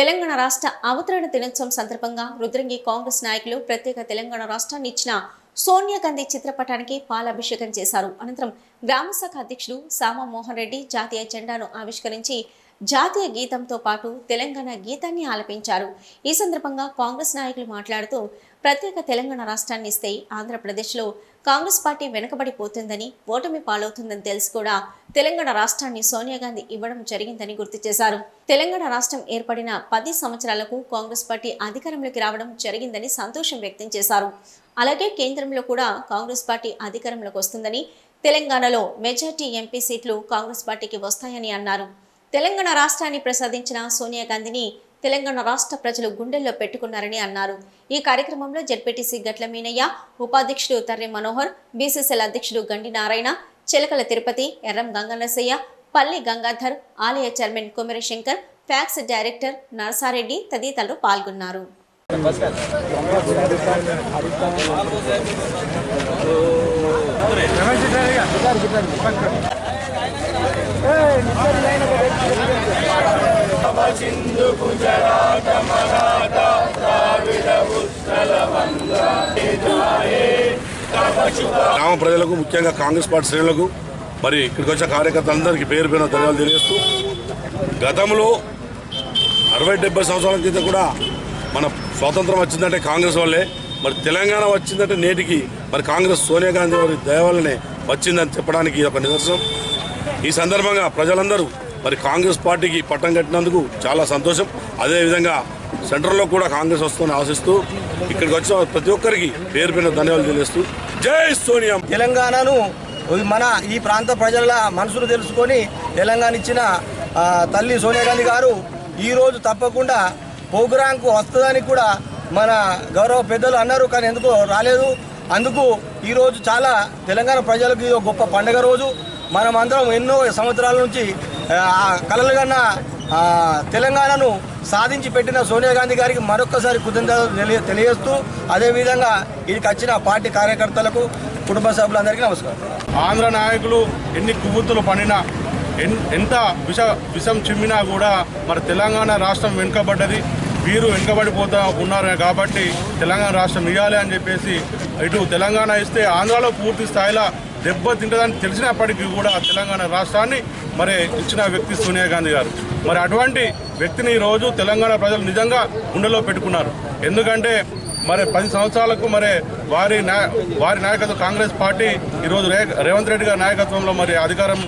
తెలంగాణ రాష్ట్ర అవతరణ దినోత్సవం సందర్భంగా రుద్రంగి కాంగ్రెస్ నాయకులు ప్రత్యేక తెలంగాణ రాష్ట్రాన్ని ఇచ్చిన సోనియా గాంధీ చిత్రపటానికి పాలాభిషేకం చేశారు. అనంతరం గ్రామశాఖ అధ్యక్షుడు సామా మోహన్ రెడ్డి జాతీయ జెండాను ఆవిష్కరించి జాతీయ గీతంతో పాటు తెలంగాణ గీతాన్ని ఆలపించారు. ఈ సందర్భంగా కాంగ్రెస్ నాయకులు మాట్లాడుతూ ప్రత్యేక తెలంగాణ రాష్ట్రాన్ని ఇస్తే ఆంధ్రప్రదేశ్లో కాంగ్రెస్ పార్టీ వెనుకబడిపోతుందని ఓటమి పాలవుతుందని తెలిసి కూడా తెలంగాణ రాష్ట్రాన్ని సోనియా గాంధీ ఇవ్వడం జరిగిందని గుర్తు చేశారు. తెలంగాణ రాష్ట్రం ఏర్పడిన పది సంవత్సరాలకు కాంగ్రెస్ పార్టీ అధికారంలోకి రావడం జరిగిందని సంతోషం వ్యక్తం చేశారు. అలాగే కేంద్రంలో కూడా కాంగ్రెస్ పార్టీ అధికారంలోకి వస్తుందని తెలంగాణలో మెజార్టీ ఎంపీ సీట్లు కాంగ్రెస్ పార్టీకి వస్తాయని అన్నారు. తెలంగాణ రాష్ట్రాన్ని ప్రసాదించిన సోనియా గాంధీని తెలంగాణ రాష్ట్ర ప్రజలు గుండెల్లో పెట్టుకున్నారని అన్నారు. ఈ కార్యక్రమంలో జడ్పీటీసీ గట్ల మీనయ్య ఉపాధ్యక్షుడు తర్రి మనోహర్ బీసీసీఎల్ అధ్యక్షుడు గండి నారాయణ చిలకల తిరుపతి ఎర్రం గంగన్నసయ్య పల్లి గంగాధర్ ఆలయ chairman Kumarashankar Shankar PACS director Narasareddy తదితరులు పాల్గొన్నారు. గ్రామ ప్రజలకు ముఖ్యంగా కాంగ్రెస్ పార్టీ శ్రేణులకు మరి ఇక్కడికి వచ్చిన కార్యకర్తలందరికీ పేరు పేరున ధన్యవాదాలు తెలియజేస్తూ గతంలో అరవై డెబ్బై సంవత్సరాల క్రితం కూడా మన స్వాతంత్రం వచ్చిందంటే కాంగ్రెస్ వాళ్ళే మరి తెలంగాణ వచ్చిందంటే నేటికి మరి కాంగ్రెస్ సోనియా గాంధీ వారి దయ వల్లనే వచ్చిందని చెప్పడానికి ఇది ఒక నిదర్శనం. ఈ సందర్భంగా ప్రజలందరూ మరి కాంగ్రెస్ పార్టీకి పట్టం కట్టినందుకు చాలా సంతోషం. అదేవిధంగా సెంట్రల్లో కూడా కాంగ్రెస్ వస్తుందని ఆశిస్తూ ఇక్కడికి వచ్చిన ప్రతి ఒక్కరికి పేరు పేరున ధన్యవాదాలు తెలియజేస్తూ జై సోనియా. తెలంగాణను మన ఈ ప్రాంత ప్రజల మనసును తెలుసుకొని తెలంగాణ ఇచ్చిన తల్లి సోనియా గాంధీ గారు ఈరోజు తప్పకుండా ప్రోగ్రాంకు వస్తుందని కూడా మన గౌరవ పెద్దలు అన్నారు కానీ ఎందుకో రాలేదు. అందుకు ఈరోజు చాలా తెలంగాణ ప్రజలకు ఒక గొప్ప పండుగ రోజు. మనం అందరం ఎన్నో సంవత్సరాల నుంచి ఆ, కలలు కన్న తెలంగాణను సాధించి పెట్టిన సోనియా గాంధీ గారికి మరొకసారి కృతజ్ఞతలు తెలియ తెలియజేస్తూ అదేవిధంగా ఇక్కడికి వచ్చిన పార్టీ కార్యకర్తలకు కుటుంబ సభ్యులందరికీ నమస్కారం. ఆంధ్ర నాయకులు ఎన్ని కువ్వుతులు పడినా ఎన్ ఎంత విష విషం చిమ్మినా కూడా మరి తెలంగాణ రాష్ట్రం వెనుకబడ్డది. వీరు వెనుకబడిపోతా ఉన్నారు కాబట్టి తెలంగాణ రాష్ట్రం ఇవ్వాలి అని చెప్పేసి ఇటు తెలంగాణ ఇస్తే ఆంధ్రాలో పూర్తి స్థాయిలో దెబ్బతింటదని తెలిసినప్పటికీ కూడా తెలంగాణ రాష్ట్రాన్ని మరి ఇచ్చిన వ్యక్తి సోనియా గాంధీ గారు. మరి అటువంటి వ్యక్తిని ఈరోజు తెలంగాణ ప్రజలు నిజంగా గుండెలో పెట్టుకున్నారు. ఎందుకంటే మరి పది సంవత్సరాలకు మరి వారి వారి నాయకత్వం కాంగ్రెస్ పార్టీ ఈరోజు రేవంత్ రెడ్డి గారి నాయకత్వంలో మరి అధికారం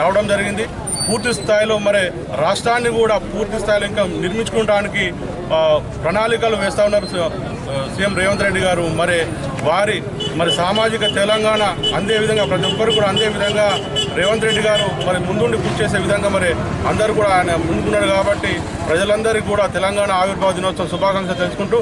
రావడం జరిగింది. పూర్తి స్థాయిలో మరి రాష్ట్రాన్ని కూడా పూర్తి స్థాయిలో ఇంకా నిర్మించుకోవడానికి ప్రణాళికలు వేస్తూ ఉన్నారు. సీఎం రేవంత్ రెడ్డి గారు మరి వారి మరి సామాజిక తెలంగాణ అందే విధంగా ప్రతి ఒక్కరు కూడా అందే విధంగా రేవంత్ రెడ్డి గారు మరి ముందుండి కృషి చేసే విధంగా మరి అందరూ కూడా ఆయన ముందుకున్నారు కాబట్టి ప్రజలందరికీ కూడా తెలంగాణ ఆవిర్భావ దినోత్సవం శుభాకాంక్షలు తెలుసుకుంటూ